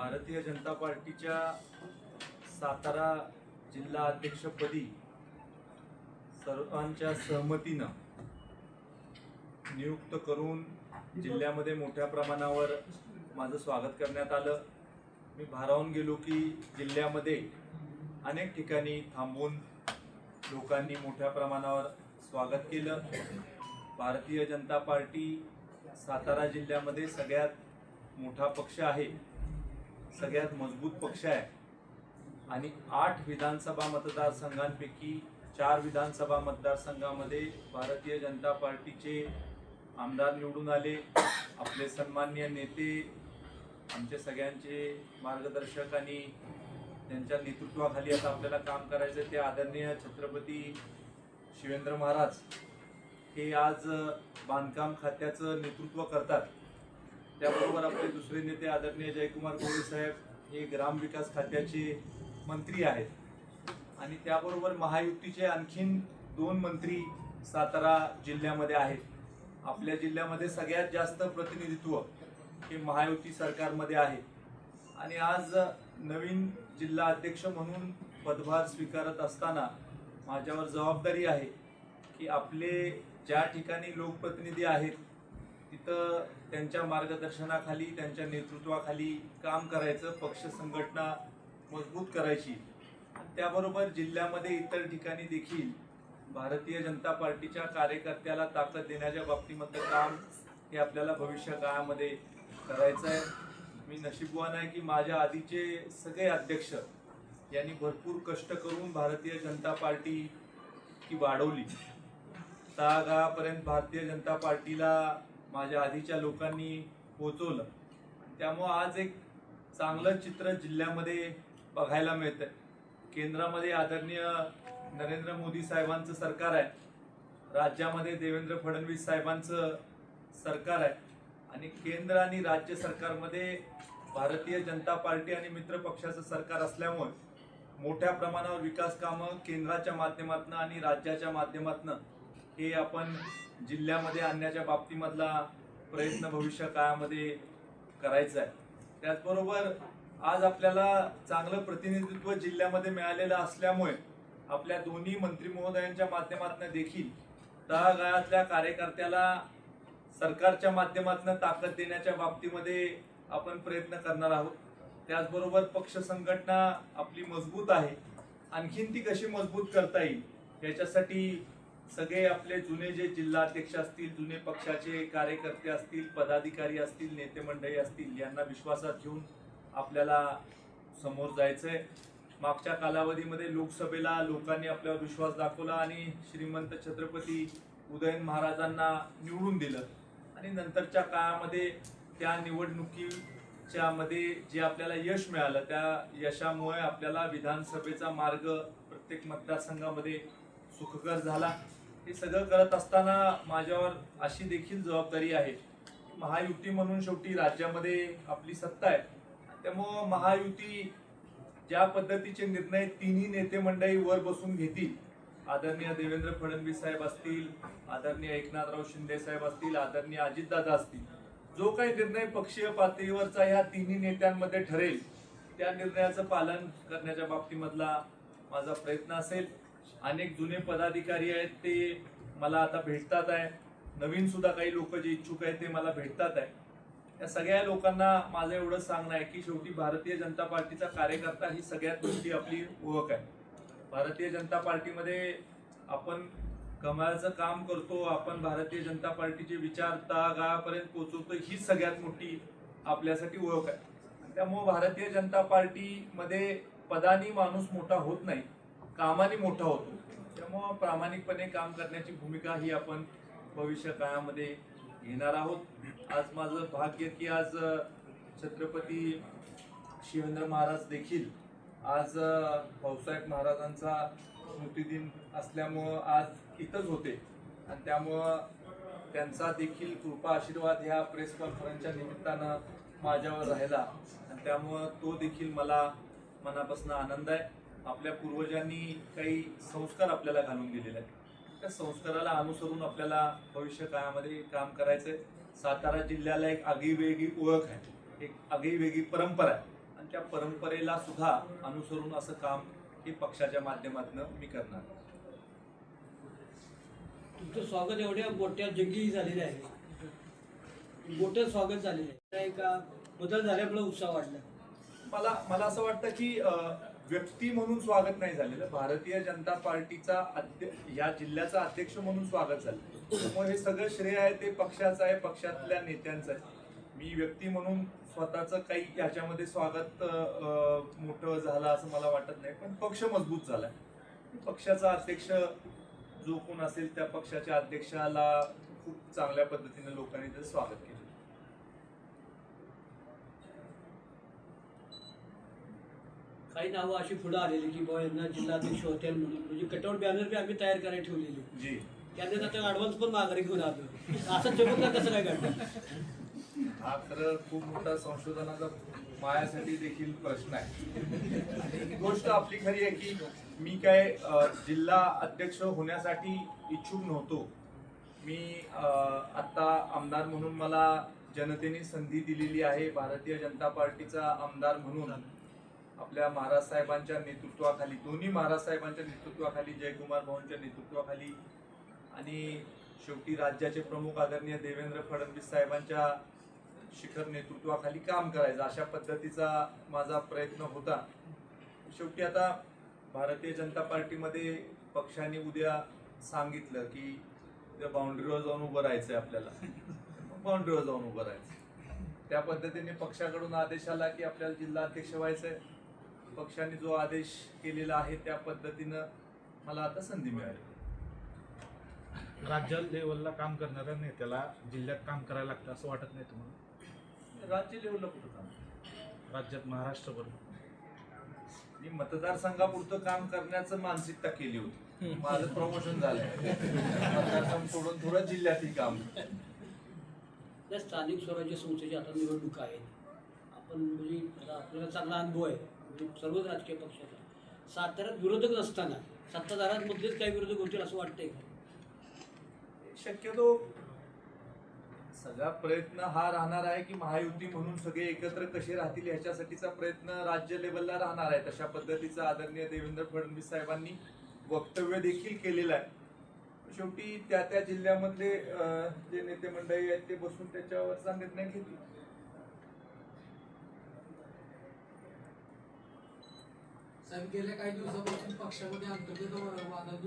भारतीय जनता पार्टीच्या सातारा जिल्हा अध्यक्षपदी सर्वांच्या सहमतीनं नियुक्त करून जिल्ह्यामध्ये मोठ्या प्रमाणावर माझं स्वागत करण्यात आलं. मी भारावून गेलो की जिल्ह्यामध्ये अनेक ठिकाणी थांबून लोकांनी मोठ्या प्रमाणावर स्वागत केलं. भारतीय जनता पार्टी सातारा जिल्ह्यामध्ये सगळ्यात मोठा पक्ष आहे. सगळ्यात मजबूत पक्ष आहे. आणि आठ विधानसभा मतदारसंघांपैकी चार विधानसभा मतदारसंघामध्ये भारतीय जनता पार्टीचे आमदार निवडून आले. आपले सन्माननीय नेते आमचे सगळ्यांचे मार्गदर्शक आणि त्यांच्या नेतृत्वाखाली आता आपल्याला काम करायचं ते आदरणीय छत्रपती शिवेंद्र महाराज. हे आज बांधकाम खात्याचं नेतृत्व करतात. त्याबरोबर आपले दुसरे नेते आदरणीय जयकुमार गोरे साहेब हे ग्रामविकास खात्याचे मंत्री आहेत. आणि त्याबरोबर महायुतीचे आणखीन दोन मंत्री सातारा जिल्ह्यामध्ये आहेत. आपल्या जिल्ह्यामध्ये सगळ्यात जास्त प्रतिनिधित्व हे महायुती सरकारमध्ये आहे. आणि आज नवीन जिल्हा अध्यक्ष म्हणून पदभार स्वीकारत असताना माझ्यावर जबाबदारी आहे की आपले ज्या ठिकाणी लोकप्रतिनिधी आहेत तिथं त्यांच्या मार्गदर्शनाखाली त्यांच्या नेतृत्वाखाली काम करायचं पक्ष संघटना मजबूत करायची. त्याबरोबर जिल्ह्यामध्ये इतर ठिकाणी देखील भारतीय जनता पार्टीच्या कार्यकर्त्याला ताकद देण्याच्या बाबतीमधलं काम हे आपल्याला भविष्य काळामध्ये करायचं आहे. मी नशीबवान आहे की माझ्या आधीचे सगळे अध्यक्ष यांनी भरपूर कष्ट करून भारतीय जनता पार्टी की वाढवली. तळागाळापर्यंत भारतीय जनता पार्टीला माझ्या आधीच्या लोकांनी पोहोचवलं. त्यामुळं आज एक चांगलं चित्र जिल्ह्यामध्ये बघायला मिळतं केंद्रामध्ये आदरणीय नरेंद्र मोदी साहेबांचं सरकार आहे. राज्यामध्ये देवेंद्र फडणवीस साहेबांचं सरकार आहे. आणि केंद्र आणि राज्य सरकारमध्ये भारतीय जनता पार्टी आणि मित्र पक्षाचं सरकार असल्यामुळे मोठ्या प्रमाणावर विकास कामं केंद्राच्या माध्यमातून आणि राज्याच्या माध्यमातून हे आपण जिल्ह्यामध्ये आणण्याच्या बाबतीमधला प्रयत्न भविष्य काळामध्ये करायचा आहे. त्याचबरोबर आज आपल्याला चांगलं प्रतिनिधित्व जिल्ह्यामध्ये मिळालेलं असल्यामुळे आपल्या दोन्ही मंत्री महोदयांच्या माध्यमातून देखील तळागाळातल्या कार्यकर्त्याला सरकारच्या माध्यमातून ताकद देण्याच्या बाबतीमध्ये आपण प्रयत्न करणार आहोत. त्याचबरोबर पक्ष संघटना आपली मजबूत आहे. आणखीन ती कशी मजबूत करता येईल याच्यासाठी सगळे आपले जुने जे जिल्हाध्यक्ष असतील जुने पक्षाचे कार्यकर्ते असतील पदाधिकारी असतील नेते मंडळी असतील यांना विश्वासात घेऊन आपल्याला समोर जायचंय. मागच्या कालावधीमध्ये लोकसभेला लोकांनी आपल्यावर विश्वास दाखवला आणि श्रीमंत छत्रपती उदयन महाराजांना निवडून दिलं. आणि नंतरच्या काळामध्ये त्या निवडणुकीच्या मध्ये जे आपल्याला यश मिळालं त्या यशामुळे आपल्याला विधानसभेचा मार्ग प्रत्येक मतदारसंघामध्ये सुखकर झाला. हे सगळं करत असताना माझ्यावर अशी देखील जबाबदारी आहे. महायुती म्हणून शेवटी राज्यामध्ये आपली सत्ता आहे. त्यामुळं महायुती ज्या पद्धतीचे निर्णय तिन्ही नेते मंडळी वर बसून घेतील आदरणीय देवेंद्र फडणवीस साहेब असतील आदरणीय एकनाथराव शिंदे साहेब असतील आदरणीय अजितदादा असतील जो काही निर्णय पक्षीय पातळीवरचा ह्या तिन्ही नेत्यांमध्ये ठरेल त्या निर्णयाचं पालन करण्याच्या बाबतीमधला माझा प्रयत्न असेल. अनेक जुने पदाधिकारी आहेत ते मला आता भेटतात आहे. नवीन सुद्धा काही लोक जे इच्छुक आहेत ते मला भेटतात आहे. या सगळ्या लोकांना माझं एवढं सांगणं आहे की शेवटी भारतीय जनता पार्टीचा कार्यकर्ता ही सगळ्यात मोठी आपली ओळख आहे. भारतीय जनता पार्टीमध्ये आपण कमाळाचं काम करतो आपण भारतीय जनता पार्टीचे विचार तळागाळापर्यंत पोहोचवतो ही सगळ्यात मोठी आपल्यासाठी ओळख आहे. त्यामुळं भारतीय जनता पार्टीमध्ये पदानी माणूस मोठा होत नाही. कामाने मोठा होतो. त्यामुळं प्रामाणिकपणे काम करण्याची भूमिका ही आपण भविष्य काळामध्ये घेणार आहोत. आज माझं भाग्य की आज छत्रपती शिवेंद्र महाराज देखील आज भाऊसाहेब महाराजांचा स्मृतिदिन असल्यामुळं आज इथंच होते. आणि त्यामुळं त्यांचा देखील कृपा आशीर्वाद ह्या प्रेस कॉन्फरन्सच्या निमित्तानं माझ्यावर राहिला. आणि त्यामुळं तो देखील मला मनापासून आनंद आहे. आपल्या पूर्वजांनी काही संस्कार आपल्याला घालून गेलेले आहेत. त्या संस्काराला अनुसरून आपल्याला भविष्य काळामध्ये काम करायचंय. सातारा जिल्ह्याला एक आगळीवेगळी ओळख आहे. एक आगळीवेगळी परंपरा आहे. त्या परंपरेला सुद्धा अनुसरून असं काम हे पक्षाच्या माध्यमातून मी करणार. तुमचं स्वागत एवढ्या मोठ्या जंगी झालेलं आहे. मोठं स्वागत झालेलं आहे. का? बदल झाल्यामुळे उत्साह वाढला. मला मला असं वाटतं की व्यक्ती म्हणून स्वागत नाही झालेलं भारतीय जनता पार्टीचा या जिल्ह्याचा अध्यक्ष म्हणून स्वागत झालं. त्यामुळे हे सगळं श्रेय आहे ते पक्षाचं आहे पक्षातल्या नेत्यांचं आहे. मी व्यक्ती म्हणून स्वतःचं काही याच्यामध्ये स्वागत मोठ मोठं झालं असं मला वाटत नाही पण पक्ष मजबूत झालाय पक्षाचा अध्यक्ष जो कोण असेल त्या पक्षाच्या अध्यक्षाला खूप चांगल्या पद्धतीने लोकांनी त्याचं स्वागत केलं. काही नावं अशी पुढे आलेली की बाबा यांना जिल्हाध्यक्ष होते म्हणून म्हणजे कटआउट बॅनर बी आम्ही तयार करायला ठेवलेली. जी. त्यांनी आता ऍडव्हान्स पण माघारी घेऊन आलो. असं चमत्कार कसं काय घडलं हा खरं खूप मोठा संशोधनाचा माझ्यासाठी देखील प्रश्न आहे. गोष्ट आपली खरी आहे की मी काय जिल्हा अध्यक्ष होण्यासाठी इच्छुक नव्हतो. मी अ, आता आमदार म्हणून मला जनतेने संधी दिलेली आहे भारतीय जनता पार्टीचा आमदार म्हणून. आपल्या महाराज साहेबांच्या नेतृत्वाखाली दोन्ही महाराज साहेबांच्या नेतृत्वाखाली जयकुमार भाऊंच्या नेतृत्वाखाली आणि शेवटी राज्याचे प्रमुख आदरणीय देवेंद्र फडणवीस साहेबांच्या शिखर नेतृत्वाखाली काम करायचं अशा पद्धतीचा माझा प्रयत्न होता. शेवटी आता भारतीय जनता पार्टीमध्ये पक्षाने उद्या सांगितलं की त्या बाउंड्रीवर जाऊन उभं राहायचंय आपल्याला. बाउंड्रीवर जाऊन उभं राहायचं. त्या पद्धतीने पक्षाकडून आदेश आला की आपल्याला जिल्हा अध्यक्ष व्हायचंय. पक्षाने जो आदेश केलेला आहे त्या पद्धतीनं मला आता संधी मिळाली. राज्य लेवलला काम करणाऱ्या नेत्याला जिल्ह्यात काम करायला लागतं असं वाटत नाही तुम्हाला? राज्य लेवलला कुठं काम? राज्यात महाराष्ट्रभर. मी मतदारसंघापुरतं काम करण्याचं मानसिकता केली होती. माझं प्रमोशन झालंय. मतदारसंघ सोडून थोडं जिल्ह्यातही काम. त्या स्थानिक स्वराज्य संस्थेची आता निवडणुका आहेत आपण म्हणजे आता आपल्याला चांगला अनुभव आहे. सर्वच राजकीय पक्षाचा साताऱ्यात विरोधक नसताना सत्ताधाऱ्यांमधलेच काही विरोधक होतील असं वाटतंय का? शक्यतो सगळा प्रयत्न हा राहणार आहे की महायुती म्हणून सगळे एकत्र कसे राहतील ह्याच्यासाठीचा प्रयत्न राज्य लेवलला राहणार आहे. तशा पद्धतीचा आदरणीय देवेंद्र फडणवीस साहेबांनी वक्तव्य देखील केलेलं आहे. शेवटी त्या त्या जिल्ह्यामधले जे नेते मंडळी आहेत ते बसून त्याच्यावरचा निर्णय घेतील. साहेब गेल्या काही दिवसापासून पक्षामध्ये अंतर्गत म्हणतात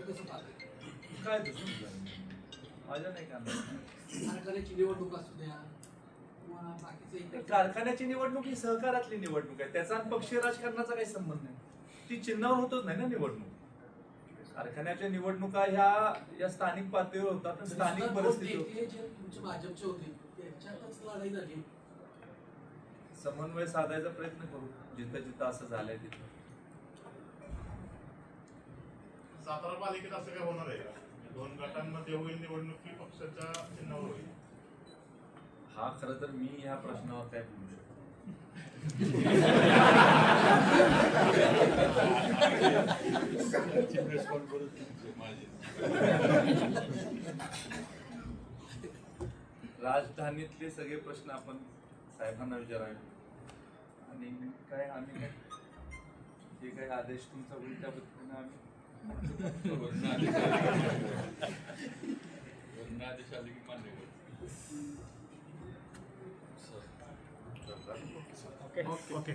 कसं काय दुसरं माझ्या नाही. का कारखान्याची निवडणूक असू द्या कारखान्याची निवडणूक ही सहकारातली निवडणूक आहे. त्याचा पक्षीय राजकारणाचा काही संबंध नाही. ती चिन्हावर होतच नाही ना निवडणूक. कारखान्याच्या निवडणुका ह्या या स्थानिक पातळीवर होतात स्थानिक तुमचे भाजपचे होते त्यांच्यातच लढाई झाली. समन्वय साधायचा प्रयत्न करू. जिथं जिथं असं झालंय तिथं. सातारा पालिकेत असं काय होणार आहे का? दोन गटांमध्ये होईल निवडणूक की पक्षाच्या चिन्हावर होईल? हा खरं तर मी ह्या प्रश्नावर काय बोलू शकतो राजधानीतले सगळे प्रश्न आपण साहेबांना विचारावे. आणि काय आम्ही काय जे काही आदेश तुमचा होईल त्या पद्धतीने आम्ही ओके ओके